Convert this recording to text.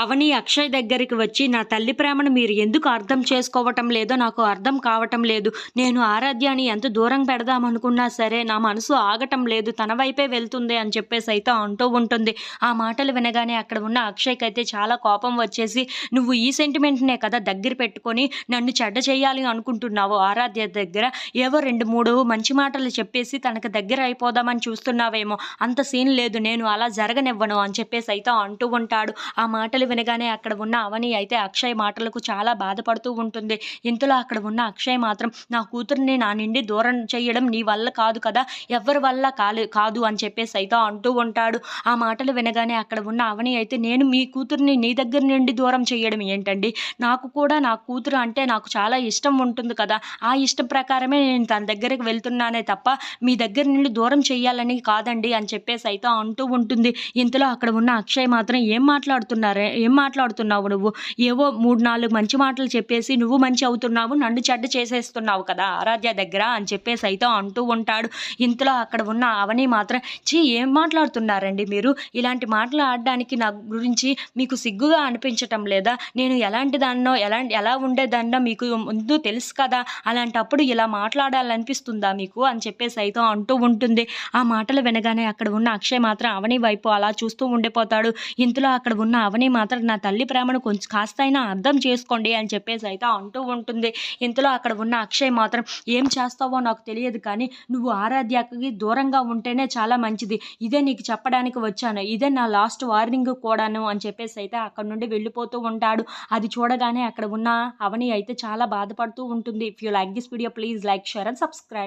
అవని అక్షయ్ దగ్గరికి వచ్చి నా తల్లి ప్రేమను మీరు ఎందుకు అర్థం చేసుకోవటం లేదో నాకు అర్థం కావటం లేదు. నేను ఆరాధ్యాన్ని ఎంత దూరం పెడదామనుకున్నా సరే నా మనసు ఆగటం లేదు. తన వైపే వెళ్తుంది అని చెప్పేసి అయితే అంటూ ఉంటుంది. ఆ మాటలు వినగానే అక్కడ ఉన్న అక్షయ్కి అయితే చాలా కోపం వచ్చేసి నువ్వు ఈ సెంటిమెంట్నే కదా దగ్గర పెట్టుకొని నన్ను చెడ్డ చేయాలి అనుకుంటున్నావు. ఆరాధ్య దగ్గర ఏవో రెండు మూడు మంచి మాటలు చెప్పేసి తనకు దగ్గర అయిపోదామని చూస్తున్నావేమో. అంత సీన్ లేదు. నేను అలా జరగనివ్వను అని చెప్పేసి అయితే అంటూ ఉంటాడు. ఆ మాటలు వినగానే అక్కడ ఉన్న అవని అయితే అక్షయ్ మాటలకు చాలా బాధపడుతూ ఉంటుంది. ఇంతలో అక్కడ ఉన్న అక్షయ్ మాత్రం నా కూతుర్ని నా నుండి దూరం చేయడం నీ వల్ల కాదు కదా ఎవరి వల్ల కాలే కాదు అని చెప్పేసి అయితే అంటూ ఉంటాడు. ఆ మాటలు వినగానే అక్కడ ఉన్న అవని అయితే నేను మీ కూతుర్ని నీ దగ్గర నుండి దూరం చేయడం ఏంటండి? నాకు కూడా నా కూతురు అంటే నాకు చాలా ఇష్టం ఉంటుంది కదా ఆ ఇష్టం ప్రకారమే నేను తన దగ్గరికి వెళ్తున్నానే తప్ప మీ దగ్గర నుండి దూరం చేయాలని కాదండి అని చెప్పేసి అయితే అంటూ ఉంటుంది. ఇంతలో అక్కడ ఉన్న అక్షయ్ మాత్రం ఏం మాట్లాడుతున్నారే? ఏం మాట్లాడుతున్నావు నువ్వు? ఏవో మూడు నాలుగు మంచి మాటలు చెప్పేసి నువ్వు మంచి అవుతున్నావు నన్ను చెడ్డ చేసేస్తున్నావు కదా ఆరాధ్య దగ్గర అని చెప్పేసి అయితే అంటూ ఉంటాడు. ఇంతలో అక్కడ ఉన్న అవని మాత్రం చీ ఏం మాట్లాడుతున్నారండి మీరు? ఇలాంటి మాటలు ఆడడానికి నా గురించి మీకు సిగ్గుగా అనిపించటం లేదా? నేను ఎలాంటి దాన్నో ఎలా ఎలా ఉండేదాన్నో మీకు ముందు తెలుసు కదా? అలాంటప్పుడు ఇలా మాట్లాడాలనిపిస్తుందా మీకు? అని చెప్పేసి అయితే అంటూ ఉంటుంది. ఆ మాటలు వినగానే అక్కడ ఉన్న అక్షయ్ మాత్రం అవని వైపు అలా చూస్తూ ఉండిపోతాడు. ఇంతలో అక్కడ ఉన్న అవని మాత్రం నా తల్లి ప్రేమను కొంచెం కాస్తైనా అర్థం చేసుకోండి అని చెప్పేసి అయితే అంటూ ఉంటుంది. ఇంతలో అక్కడ ఉన్న అక్షయ్ మాత్రం ఏం చేస్తావో నాకు తెలియదు కానీ నువ్వు ఆరాధ్యకి దూరంగా ఉంటేనే చాలా మంచిది. ఇదే నీకు చెప్పడానికి వచ్చాను. ఇదే నా లాస్ట్ వార్నింగ్ కూడాను అని చెప్పేసి అయితే అక్కడ నుండి వెళ్ళిపోతూ ఉంటాడు. అది చూడగానే అక్కడ ఉన్న అవని అయితే చాలా బాధపడుతూ ఉంటుంది. If you like this video please like share and subscribe